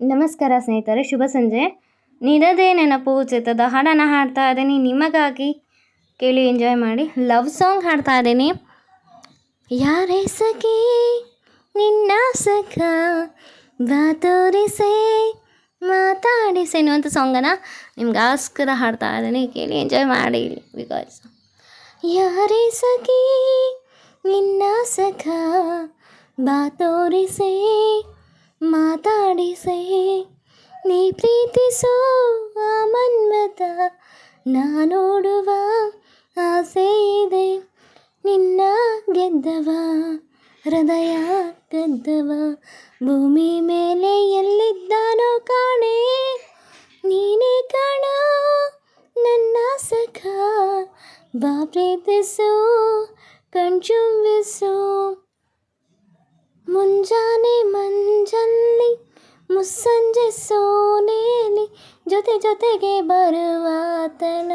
ನಮಸ್ಕಾರ ಸ್ನೇಹಿತರೆ, ಶುಭ ಸಂಜೆ. ನಿರದೇ ನೆನಪು ಚಿತ್ರದ ಹಾಡನ್ನು ಹಾಡ್ತಾ ಇದ್ದೀನಿ. ನಿಮಗಾಗಿ ಕೇಳಿ ಎಂಜಾಯ್ ಮಾಡಿ. ಲವ್ ಸಾಂಗ್ ಹಾಡ್ತಾ ಇದ್ದೀನಿ. ಯಾರೇ ಸಖಿ ನಿನ್ನ ಸಖ ತೋರಿಸೆ, ಮಾತಾಡಿಸೆ ಅನ್ನುವಂಥ ಸಾಂಗನ್ನು ನಿಮ್ಗೋಸ್ಕರ ಹಾಡ್ತಾ ಇದ್ದೀನಿ. ಕೇಳಿ ಎಂಜಾಯ್ ಮಾಡಿ ಬಿಕಾಸ್ ಯಾರೇ ಸಖಿ ನಿನ್ನ ಸಖ ಬಾ ತೋರಿಸೆ ಪ್ರೀತಿಸೋ ಆ ಮನ್ಮತ ನಾ ನೋಡುವ ಆಸೆ ಇದೆ ನಿನ್ನ ಗೆದ್ದವ ಹೃದಯ ಗೆದ್ದವ ಭೂಮಿ ಮೇಲೆ ಎಲ್ಲಿದ್ದಾನೋ ಕಾಣೆ ನೀನೇ ಕಾಣ ನನ್ನ ಸಖ ಬಾ ಪ್ರೀತಿಸು ಕಣ್ಚುಂಬಿಸು ಮುಂಜಾನೆ ಮಂಜಲ್ಲಿ ಮುಸ್ಸಂಜೆ ಸೋನೇಲಿ ಜೊತೆ ಜೊತೆಗೆ ಬರುವಾತನ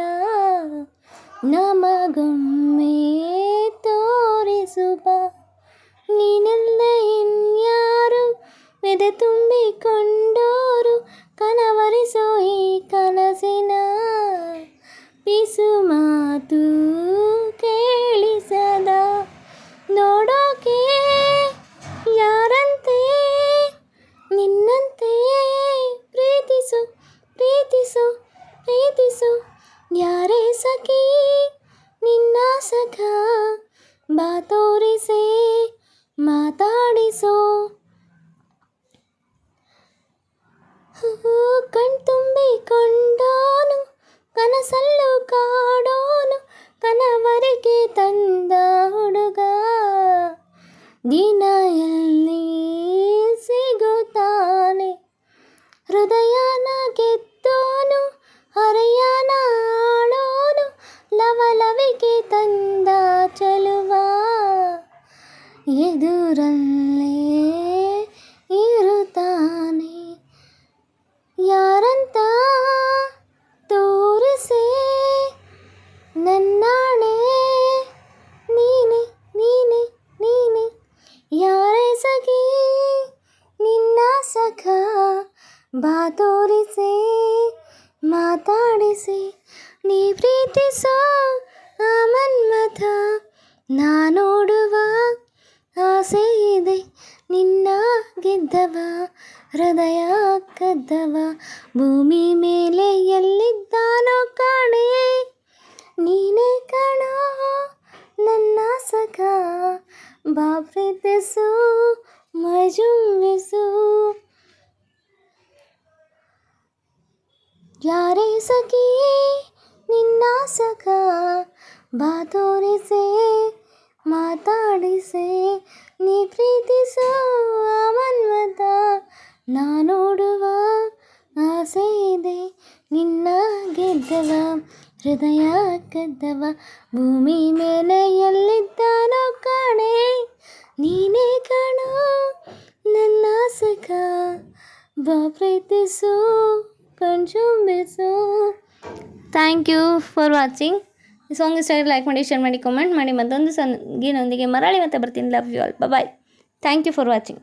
ನಮಗೊಮ್ಮೆ ತೋರಿಸುವ ನಿನ್ನ ಸಖ ಬಾ ತೋರಿಸೆ ಮಾತಾಡಿಸೋ ಕಣ್ತುಂಬಿಕೊಂಡೋನು ಬಾ ತೋರಿಸಿ, ಮಾತಾಡಿಸಿ. ನೀ ಪ್ರೀತಿಸೋ ಆ ಮನ್ಮಥ, ನಾ ನೋಡುವ ಆಸೆ ಇದೆ. ನಿನ್ನ ಗೆದ್ದವ, ಹೃದಯ ಕದ್ದವ, ಭೂಮಿ ಮೇಲೆ ಎಲ್ಲಿದ್ದಾನೋ ಕಾಣೆ. ನೀನೇ ಕಾಣೋ ನನ್ನ ಸಖ ಬಾ ಮಜುಂಬಿಸು ಯಾರೇ ಸಖಿ ನಿನ್ನ ಸಖ ಬಾ ತೋರಿಸೆ ಮಾತಾಡಿಸೆ, ನೀ ಪ್ರೀತಿಸೋ ಮನ್ಮತ ನಾ ನೋಡುವ ಆಸೆ ಇದೆ, ನಿನ್ನ ಗೆದ್ದವ, ಹೃದಯ ಕದ್ದವ, ಭೂಮಿ ಮೇಲೆ ಎಲ್ಲಿದ್ದಾನೋ ಕಾಣೆ, ನೀನೇ ಕಾಣೋ, ನನ್ನ ಸಖ, ಬಾ ಪ್ರೀತಿಸು. ಕಣ್ಚುಂಬಿಸು ಥ್ಯಾಂಕ್ ಯು ಫಾರ್ ವಾಚಿಂಗ್ ಈ ಸಾಂಗ್ ಇಷ್ಟ ಲೈಕ್ ಮಾಡಿ ಶೇರ್ ಮಾಡಿ ಕಮೆಂಟ್ ಮಾಡಿ ಮತ್ತೊಂದು ಸಂಗೀನೊಂದಿಗೆ ಮರಳಿ ಮತ್ತೆ ಬರ್ತೀನಿ. Love you all bye thank you for watching